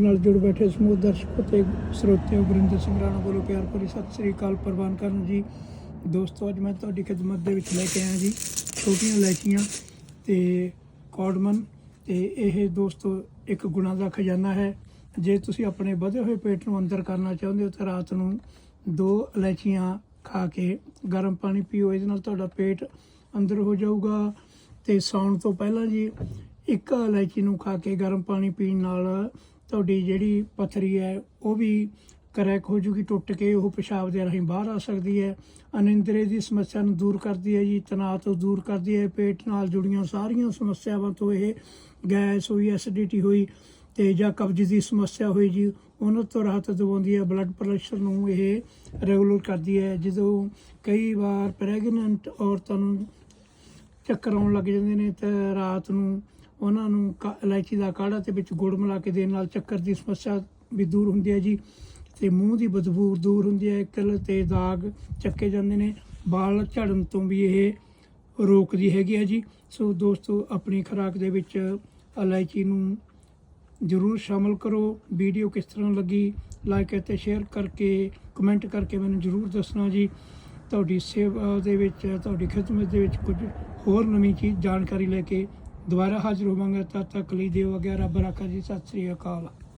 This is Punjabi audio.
ਨਾਲ ਜੁੜ ਬੈਠੇ ਸਮੂਹ ਦਰਸ਼ਕੋ ਤੇ ਸਰੋਤਿਆਂ ਗੁਰਿੰਦਰ ਸਿੰਘ ਰਾਣਾ ਵੱਲੋਂ ਪਿਆਰ ਭਰੀ ਸਤਿ ਸ੍ਰੀ ਅਕਾਲ ਪ੍ਰਵਾਨ ਕਰਨ ਜੀ। ਦੋਸਤੋ, ਅੱਜ ਮੈਂ ਤੁਹਾਡੀ ਖਿਦਮਤ ਦੇ ਵਿੱਚ ਲੈ ਕੇ ਆਇਆ ਜੀ, ਛੋਟੀਆਂ ਇਲਾਇਚੀਆਂ ਤੇ ਕਾਰਡਮਨ ਤੇ ਇਹ ਦੋਸਤੋ, ਇੱਕ ਗੁਣਾ ਦਾ ਖਜ਼ਾਨਾ ਹੈ। ਜੇ ਤੁਸੀਂ ਆਪਣੇ ਵਧੇ ਹੋਏ ਪੇਟ ਨੂੰ ਅੰਦਰ ਕਰਨਾ ਚਾਹੁੰਦੇ ਹੋ ਤਾਂ ਰਾਤ ਨੂੰ ਦੋ ਇਲਾਇਚੀਆਂ ਖਾ ਕੇ ਗਰਮ ਪਾਣੀ ਪੀਓ। ਇਹਦੇ ਨਾਲ ਤੁਹਾਡਾ ਪੇਟ ਅੰਦਰ ਹੋ ਜਾਊਗਾ। ਤੇ ਸੌਣ ਤੋਂ ਪਹਿਲਾਂ ਜੀ, ਇੱਕ ਇਲਾਇਚੀ ਨੂੰ ਖਾ ਕੇ ਗਰਮ ਪਾਣੀ ਪੀਣ ਨਾਲ ਤੁਹਾਡੀ ਜਿਹੜੀ ਪਥਰੀ ਹੈ, ਉਹ ਵੀ ਕਰੈਕ ਹੋ ਜੂਗੀ, ਟੁੱਟ ਕੇ ਉਹ ਪਿਸ਼ਾਬ ਦੇ ਰਾਹੀਂ ਬਾਹਰ ਆ ਸਕਦੀ ਹੈ। ਅਨਿੰਦਰੇ ਦੀ ਸਮੱਸਿਆ ਨੂੰ ਦੂਰ ਕਰਦੀ ਹੈ ਜੀ, ਤਣਾਅ ਤੋਂ ਦੂਰ ਕਰਦੀ ਹੈ। ਪੇਟ ਨਾਲ ਜੁੜੀਆਂ ਸਾਰੀਆਂ ਸਮੱਸਿਆਵਾਂ ਤੋਂ ਇਹ ਗੈਸ ਹੋਈ, ਐਸਿਡਿਟੀ ਹੋਈ ਤੇ ਜਾਂ ਕਬਜ਼ ਦੀ ਸਮੱਸਿਆ ਹੋਈ ਜੀ, ਉਹਨਾਂ ਤੋਂ ਰਾਹਤ ਦਿਵਾਉਂਦੀ ਹੈ। ਬਲੱਡ ਪ੍ਰੈਸ਼ਰ ਨੂੰ ਇਹ ਰੈਗੂਲਰ ਕਰਦੀ ਹੈ। ਜਦੋਂ ਕਈ ਵਾਰ ਪ੍ਰੈਗਨੈਂਟ ਔਰਤਾਂ ਨੂੰ ਚੱਕਰ ਆਉਣ ਲੱਗ ਜਾਂਦੇ ਨੇ, ਤੇ ਰਾਤ ਨੂੰ ਉਹਨਾਂ ਨੂੰ ਕਾ- ਇਲਾਇਚੀ ਦਾ ਕਾੜਾ ਤੇ ਵਿੱਚ ਗੁੜ ਮਿਲਾ ਕੇ ਦੇਣ ਨਾਲ ਚੱਕਰ ਦੀ ਸਮੱਸਿਆ ਵੀ ਦੂਰ ਹੁੰਦੀ ਹੈ ਜੀ। ਤੇ ਮੂੰਹ ਦੀ ਬਦਬੂ ਦੂਰ ਹੁੰਦੀ ਹੈ, ਕਿਲ ਤੇ ਦਾਗ ਚੱਕੇ ਜਾਂਦੇ ਨੇ। ਵਾਲ ਝੜਨ ਤੋਂ ਵੀ ਇਹ ਰੋਕਦੀ ਹੈਗੀ ਹੈ ਜੀ। ਸੋ ਦੋਸਤੋ, ਆਪਣੀ ਖੁਰਾਕ ਦੇ ਵਿੱਚ ਇਲਾਇਚੀ ਨੂੰ ਜਰੂਰ ਸ਼ਾਮਲ ਕਰੋ। ਵੀਡੀਓ ਕਿਸ ਤਰ੍ਹਾਂ ਲੱਗੀ, ਲਾਈਕ ਅਤੇ ਸ਼ੇਅਰ ਕਰਕੇ, ਕਮੈਂਟ ਕਰਕੇ ਮੈਨੂੰ ਜਰੂਰ ਦੱਸਣਾ ਜੀ। ਤੁਹਾਡੀ ਸੇਵਾ ਦੇ ਵਿੱਚ, ਤੁਹਾਡੀ ਖਿਦਮਤ ਦੇ ਵਿੱਚ ਕੁਝ ਹੋਰ ਨਵੀਂ ਚੀਜ਼, ਜਾਣਕਾਰੀ ਲੈ ਕੇ ਦੁਬਾਰਾ ਹਾਜ਼ਰ ਹੋਵਾਂਗਾ ਤਦ ਤੱਕ ਲਈ ਦਿਓ ਵਗੈਰਾ ਰੱਬ ਰਾਖਾ ਜੀ। ਸਤਿ ਸ੍ਰੀ ਅਕਾਲ।